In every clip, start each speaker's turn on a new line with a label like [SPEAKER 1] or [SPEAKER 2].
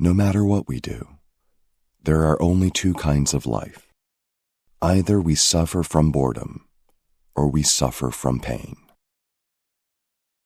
[SPEAKER 1] No matter what we do, there are only two kinds of life. Either we suffer from boredom, or we suffer from pain.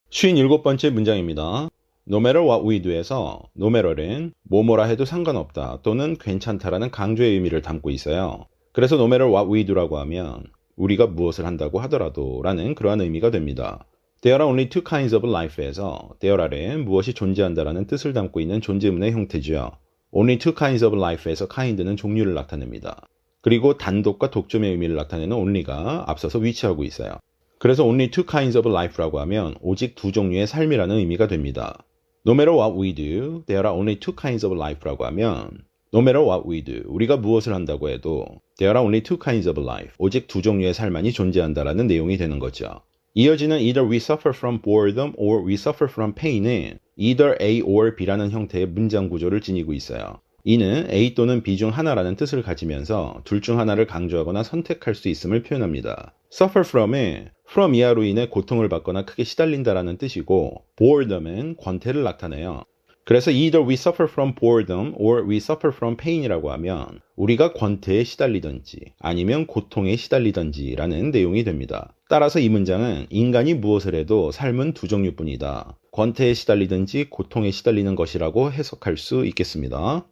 [SPEAKER 2] 57번째 문장입니다. No matter what we do에서 no matter은 뭐뭐라 해도 상관없다 또는 괜찮다라는 강조의 의미를 담고 있어요. 그래서 no matter what we do라고 하면 우리가 무엇을 한다고 하더라도 라는 그러한 의미가 됩니다. There are only two kinds of life에서 there are는 무엇이 존재한다라는 뜻을 담고 있는 존재문의 형태지요. Only two kinds of life에서 kind는 종류를 나타냅니다. 그리고 단독과 독점의 의미를 나타내는 only가 앞서서 위치하고 있어요. 그래서 only two kinds of life라고 하면 오직 두 종류의 삶이라는 의미가 됩니다. No matter what we do, there are only two kinds of life라고 하면 No matter what we do, 우리가 무엇을 한다고 해도 There are only two kinds of life, 오직 두 종류의 삶만이 존재한다라는 내용이 되는 거죠. 이어지는 either we suffer from boredom or we suffer from pain은 either A or B라는 형태의 문장 구조를 지니고 있어요. 이는 A 또는 B 중 하나라는 뜻을 가지면서 둘 중 하나를 강조하거나 선택할 수 있음을 표현합니다. suffer from은 from 이하로 인해 고통을 받거나 크게 시달린다라는 뜻이고 boredom은 권태를 나타내요. 그래서 either we suffer from boredom or we suffer from pain이라고 하면 우리가 권태에 시달리든지 아니면 고통에 시달리든지라는 내용이 됩니다. 따라서 이 문장은 인간이 무엇을 해도 삶은 두 종류뿐이다. 권태에 시달리든지 고통에 시달리는 것이라고 해석할 수 있겠습니다.